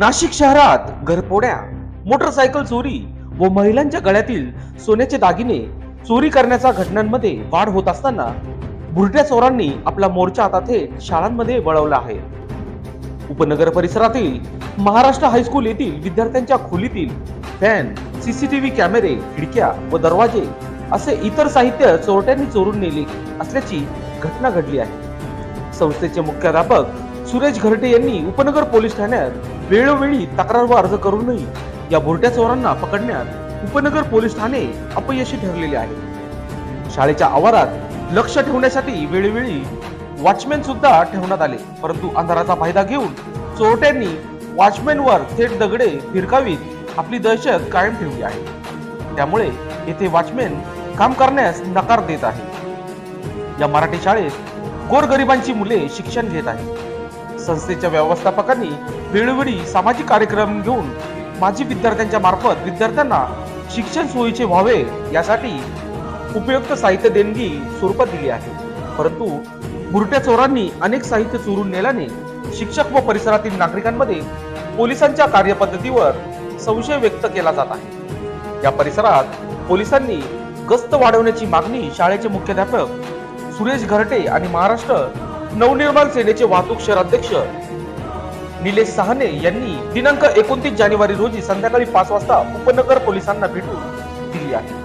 नाशिक शहरात घरपोड्या मोटरसायकल चोरी व महिलांच्या गळ्यातील सोन्याचे दागिने चोरी करण्याच्या घटनांमध्ये वाढ होत असताना बुरट्या चोरांनी आपला मोर्चा आता थेट शाळांमध्ये वळवला आहे. उपनगर परिसरातील महाराष्ट्र हायस्कूल येथील विद्यार्थ्यांच्या खोलीतील फॅन सीसीटीव्ही कॅमेरे खिडक्या व दरवाजे असे इतर साहित्य चोरट्यांनी चोरून नेले असल्याची घटना घडली आहे. संस्थेचे मुख्याध्यापक सुरेश घरटे यांनी उपनगर पोलीस ठाण्यात वेळोवेळी तक्रार व अर्ज करूनही या बुरट्या चोरांना पकडण्यात उपनगर पोलीस ठाणे अपयशी ठरलेले आहे. शाळेच्या आवारात लक्ष ठेवण्यासाठी वेळोवेळी वॉचमॅन सुद्धा ठेवण्यात आले. परंतु अंधाराचा फायदा घेऊन चोरट्यांनी वॉचमॅनवर थेट दगडे फिरकावीत आपली दहशत कायम ठेवली आहे. त्यामुळे येथे वॉचमॅन काम करण्यास नकार देत आहे. या मराठी शाळेत गोरगरिबांची मुले शिक्षण घेत आहेत. संस्थेच्या व्यवस्थापकांनी वेळोवेळी सामाजिक कार्यक्रम घेऊन माजी विद्यार्थ्यांच्या मार्फत विद्यार्थ्यांना शिक्षण सोयीचे व्हावे यासाठी उपयुक्त साहित्य देणगी स्वरूपात दिली आहे. परंतु बुरट्या चोरांनी अनेक साहित्य चोरून नेल्याने शिक्षक व परिसरातील नागरिकांमध्ये पोलिसांच्या कार्यपद्धतीवर संशय व्यक्त केला जात आहे. या परिसरात पोलिसांनी गस्त वाढवण्याची मागणी शाळेचे मुख्याध्यापक सुरेश घरटे आणि महाराष्ट्र नवनिर्माण सेनेचे वाहतूक शहर अध्यक्ष निलेश सहाने यांनी दिनांक एकोणतीस जानेवारी रोजी संध्याकाळी पाच वाजता उपनगर पोलिसांना भेटून दिली आहे.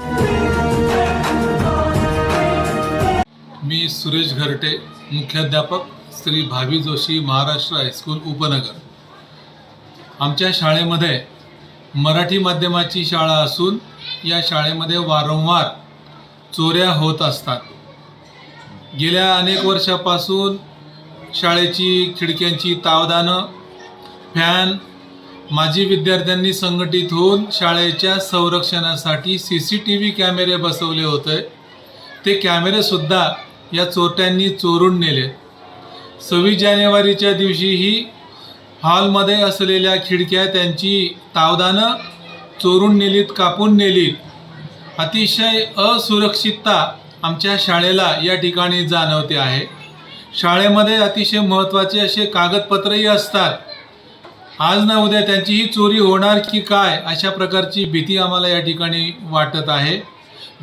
मी सुरेश घरटे मुख्याध्यापक श्री भावी जोशी महाराष्ट्र हायस्कूल उपनगर. आमच्या शाळेमध्ये मराठी माध्यमाची शाळा असून या शाळेमध्ये वारंवार चोऱ्या होत असतात. गेल्या अनेक वर्षापासून शाळेची खिडक्यांची तावदानं फॅन माजी विद्यार्थ्यांनी संघटित होऊन शाळेच्या संरक्षणासाठी सी सी टी व्ही कॅमेरे बसवले होते. ते कॅमेरेसुद्धा या चोरट्यांनी चोरून नेले. सव्वीस जानेवारीच्या दिवशीही हॉलमध्ये असलेल्या खिडक्या त्यांची तावदानं चोरून नेलीत कापून नेलीत. अतिशय असुरक्षितता आमच्या शाळेला या ठिकाणी जाणवते आहे. शाळेमध्ये अतिशय महत्त्वाचे असे कागदपत्रही असतात. आज ना उद्या त्यांची ही चोरी होणार की काय अशा प्रकारची भीती आम्हाला या ठिकाणी वाटत आहे.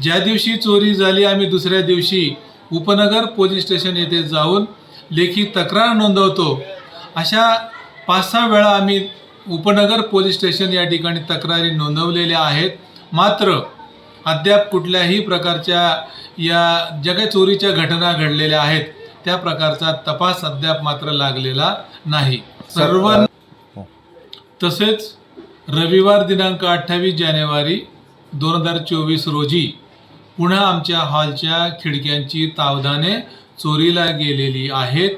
ज्या दिवशी चोरी झाली आम्ही दुसऱ्या दिवशी उपनगर पोलीस स्टेशन येथे जाऊन लेखी तक्रार नोंदवतो. अशा पाच सहा वेळा आम्ही उपनगर पोलीस स्टेशन या ठिकाणी तक्रारी नोंदवलेल्या आहेत. मात्र अद्याप कुठल्याही प्रकारच्या या ज्या काही चोरीच्या घटना घडलेल्या आहेत त्या प्रकारचा तपास अद्याप मात्र लागलेला नाही. सर्व तसेच रविवार दिनांक अठ्ठावीस जानेवारी दोन हजार चोवीस रोजी पुन्हा आमच्या हॉलच्या खिडक्यांची तावदाने चोरीला गेलेली आहेत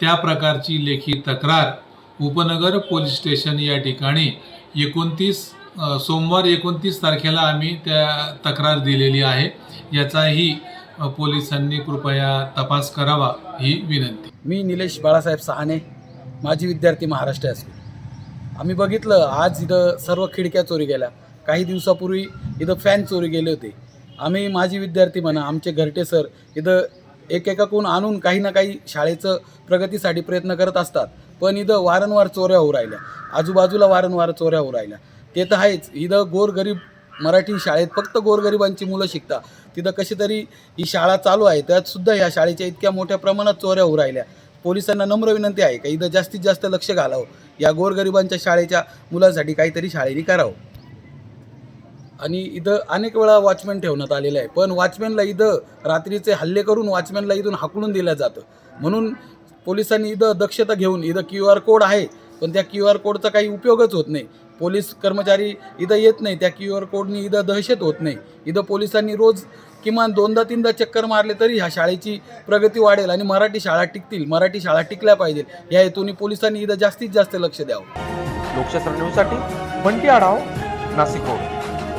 त्या प्रकारची लेखी तक्रार उपनगर पोलीस स्टेशन या ठिकाणी एकोणतीस सोमवार एकोणतीस तारखेला आम्ही त्या तक्रार दिलेली आहे. याचाही पोलिसांनी कृपया तपास करावा ही विनंती. मी निलेश बाळासाहेब सहाणे माजी विद्यार्थी महाराष्ट्र हायस्कूल आम्ही बघितलं आज इथं सर्व खिडक्या चोरी गेल्या. काही दिवसापूर्वी इथं फॅन चोरी गेले होते. आम्ही माजी विद्यार्थी म्हणा आमचे घरटे सर इथं एकेकाकून आणून काही ना काही शाळेचं प्रगतीसाठी प्रयत्न करत असतात. पण इथं वारंवार चोऱ्या होऊ राहिल्या. आजूबाजूला वारंवार चोऱ्या होऊ राहिल्या. ते तर आहेच. इथं गोरगरीब मराठी शाळेत फक्त गोरगरिबांची मुलं शिकतात तिथं कशी तरी ही शाळा चालू आहे त्यातसुद्धा ह्या शाळेच्या इतक्या मोठ्या प्रमाणात चोऱ्या होऊ राहिल्या. पोलिसांना नम्र विनंती आहे का इथं जास्तीत जास्त लक्ष घालावं. या गोरगरिबांच्या शाळेच्या मुलांसाठी काहीतरी शाळेने करावं. आणि इथं अनेक वेळा वॉचमॅन ठेवण्यात आलेलं आहे. पण वॉचमॅनला इथं रात्रीचे हल्ले करून वॉचमॅनला इथून हाकलून दिलं जातं. म्हणून पोलिसांनी इथं दक्षता घेऊन इथं क्यू आर कोड आहे पण त्या क्यू आर कोडचा काही उपयोगच होत नाही. पोलीस कर्मचारी इथं येत नाही त्या क्यू आर कोडनी इथं दहशत होत नाही. इथं पोलिसांनी रोज किमान दोनदा तीनदा चक्कर मारले तरी ह्या शाळेची प्रगती वाढेल आणि मराठी शाळा टिकतील. मराठी शाळा टिकल्या पाहिजे. या हेतूने पोलिसांनी इथं जास्तीत जास्त लक्ष द्यावं. लोकशास्त्र न्यूजसाठी बंटी आढाव नाशिक रोड